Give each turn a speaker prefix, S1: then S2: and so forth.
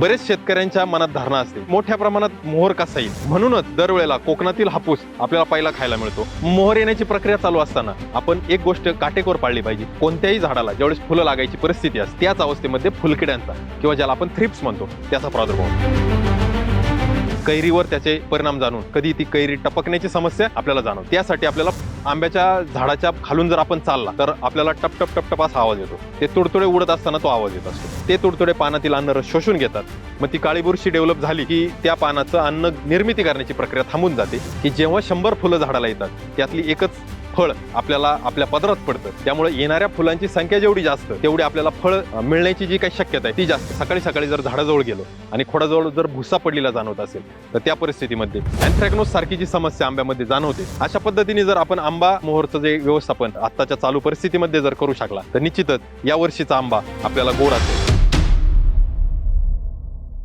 S1: बरेच शेतकऱ्यांच्या मनात धारणा असते मोठ्या प्रमाणात मोहर कसा येईल? म्हणूनच दरवेळेला कोकणातील हापूस आपल्याला पहिला खायला मिळतो. मोहर येण्याची प्रक्रिया चालू असताना आपण एक गोष्ट काटेकोर पाळली पाहिजे. कोणत्याही झाडाला ज्यावेळेस फुलं लागायची परिस्थिती असते त्याच अवस्थेमध्ये फुलकिड्यांचा किंवा ज्याला आपण थ्रिप्स म्हणतो त्याचा प्रादुर्भाव कैरीवर त्याचे परिणाम जाणून कधी ती कैरी टपकण्याची समस्या आपल्याला जाणवते त्यासाठी आपल्याला आंब्याच्या झाडाच्या खालून जर आपण चालला तर आपल्याला टप टप टप टप असा आवाज येतो. ते तुडतुडे उडत असताना तो आवाज येत असतो. ते तुडतुडे पानातील अन्न रस शोषून घेतात. मग ती काळी बुरशी डेव्हलप झाली की त्या पानाचं अन्न निर्मिती करण्याची प्रक्रिया थांबून जाते की जेव्हा शंभर फुलं झाडाला येतात त्यातली एकच फळ आपल्याला आपल्या पदरात पडतं. त्यामुळे येणाऱ्या फुलांची संख्या जेवढी जास्त तेवढी आपल्याला फळ मिळण्याची जी काही शक्यता आहे ती जास्त. सकाळी सकाळी जर झाडाजवळ गेलो आणि खोडाजवळ जर भुसा पडलेला जाणवत असेल तर त्या परिस्थितीमध्ये अँथ्रॅक्नोस सारखी जी समस्या आंब्यामध्ये जाणवते अशा पद्धतीने जर आपण आंबा मोहरचं जे व्यवस्थापन आत्ताच्या चालू परिस्थितीमध्ये जर करू शकला तर निश्चितच या वर्षीचा आंबा आपल्याला गोड असेल.